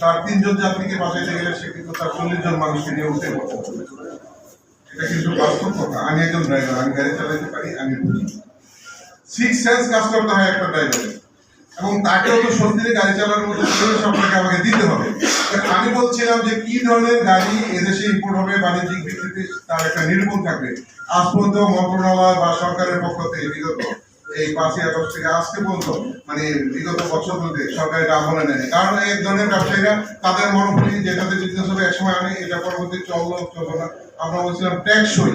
তার তিনজন যাত্রীকে বাঁচাইতে গেলে সে কিন্তু তার চল্লিশ জন মানুষকে নিয়ে উঠতে এটা কিন্তু বাস্তব কথা। আমি একজন ড্রাইভার আমি গাড়ি চালাতে পারি, আমি বুঝি। সিক্স সেন্স কাজ করতে হয় একটা ড্রাইভারের এবং তাকেও তো সত্যি গাড়ি চালানোর মতো পরিবেশ আমাকে দিতে হবে। আমি বলছিলাম যে কি ধরনের গাড়ি এদেশে ইম্পোর্ট হবে, বাণিজ্যিক ভিত্তিতে তার একটা নিরূপণ থাকবে। আজ পর্যন্ত মন্ত্রণালয় বা সরকারের পক্ষ থেকে বিগত এই পাঁচই আগস্ট থেকে আজকে পর্যন্ত মানে বিগত বছরগুলোতে সরকার এটা আমলে নেয়নি। কারণ এই ধরনের ব্যবসায়ীরা তাদের মনোভূতি যেটাতে বিজনেস হবে একসময় আনে, এটা পরবর্তী চলল চলবে না। আমরা বলছিলাম ট্যাক্স ট্যাক্সই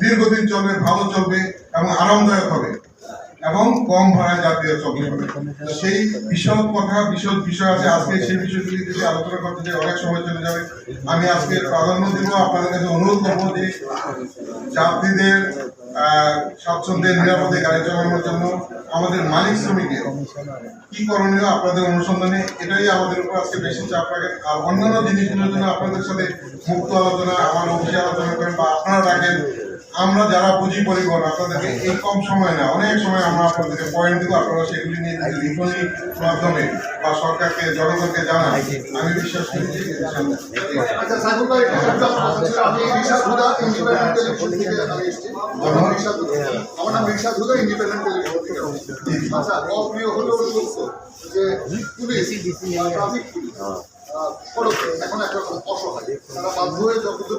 দীর্ঘদিন চলবে, ভালো চলবে এবং আরামদায়ক হবে এবং কম ভাড়ায় জাতীয় চলতে সেই বিশদ কথা, বিশদ বিষয় আছে। আজকে সেই বিষয়গুলি যদি আলোচনা করতে চাই অনেক সময় চলে যাবে। আমি আজকে প্রাধান্য দিব, আপনাদের কাছে অনুরোধ করব যে যাত্রীদের আহ, স্বাচ্ছন্দ্যে নিরাপদে গাড়ি চালানোর জন্য আমাদের মালিক শ্রমিকের কি করণীয় আপনাদের অনুসন্ধানে? এটাই আমাদের উপর আজকে বেশি চাপ রাখে আর অন্যান্য জিনিসগুলোর জন্য আপনাদের সাথে মুক্ত আলোচনা আমার অফিসে আলোচনা করেন বা আপনারা রাখেন আমরা যারা বুঝি পরিবহন আপনাদেরকে এই কম সময় না অনেক সময় আমরা আপনাদেরকে পয়েন্ট দিব আপনারা সেগুলি নিয়ে যদি লিখনি মাধ্যমে বা সরকারকে জনগণকে জানান। আমি বিশ্বাস করি যে আচ্ছা আমার নাম ইন্ডিপেন্ডেন্ট টেলিভিশন থেকে আচ্ছা অপ্রিয় হলেও যে পুলিশ ট্রাফিক পুলিশ। যতদূর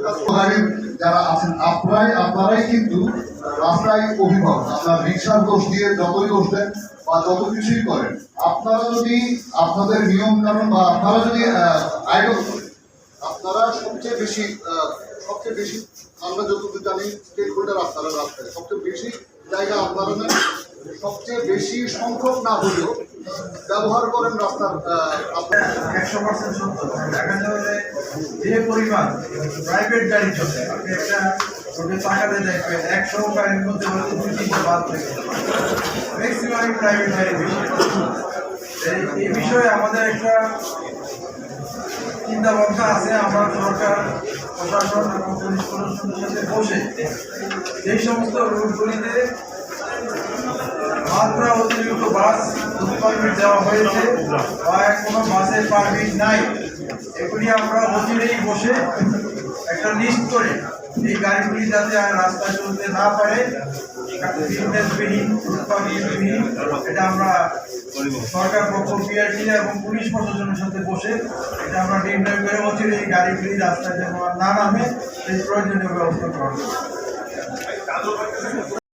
যারা আছেন আপনারাই আপনারাই কিন্তু রাস্তায় অভিভাবক আপনার রিক্সার দোষ দিয়ে যতই দোষ বা যত কিছুই করেন আপনারা যদি আপনাদের নিয়ম কানুন বা আপনারা যদি আইডল করেন আপনারা সবচেয়ে বেশি সবচেয়ে বেশি আমরা যতটুকু জানি স্টেক হোল্ডার আপনারা রাস্তায় সবচেয়ে বেশি জায়গা আপনারা সবচেয়ে বেশি সংখ্যক না হলেও ব্যবহার করেন রাস্তার একশো পার্সেন্ট সত্য। দেখা যাবে যে পরিমাণ প্রাইভেট গাড়ি চলে, আপনি একটা রোডে তাকাতে দেখবেন, একশো গাড়ির মধ্যে হয়তো দুই, তিনটে বাদ থাকে ম্যাক্সিমাম প্রাইভেট গাড়ি এই- বিষয়ে আমাদের একটা চিন্তা ভাবনা আছে, আমরা সরকার, প্রশাসন এবং পুলিশ প্রশাসনের সাথে বসে এই সমস্ত রুটগুলিতে মাত্রা অতিরিক্ত বাস পারমিট দেওয়া হয়েছে, বা কোনো বাসের পারমিট নাই। এগুলি আমরা অচিরেই বসে একটা লিস্ট করে এই গাড়িগুলি যাতে আর রাস্তায় চলতে না পারে ফিটনেসবিহীন এটা আমরা সরকার পিআরটি এবং পুলিশ প্রশাসনের সাথে বসে এটা আমরা নির্ণয় করে অচিরে এই গাড়িগুলি রাস্তায় যেন না নামে, সেই প্রয়োজনীয় ব্যবস্থা করি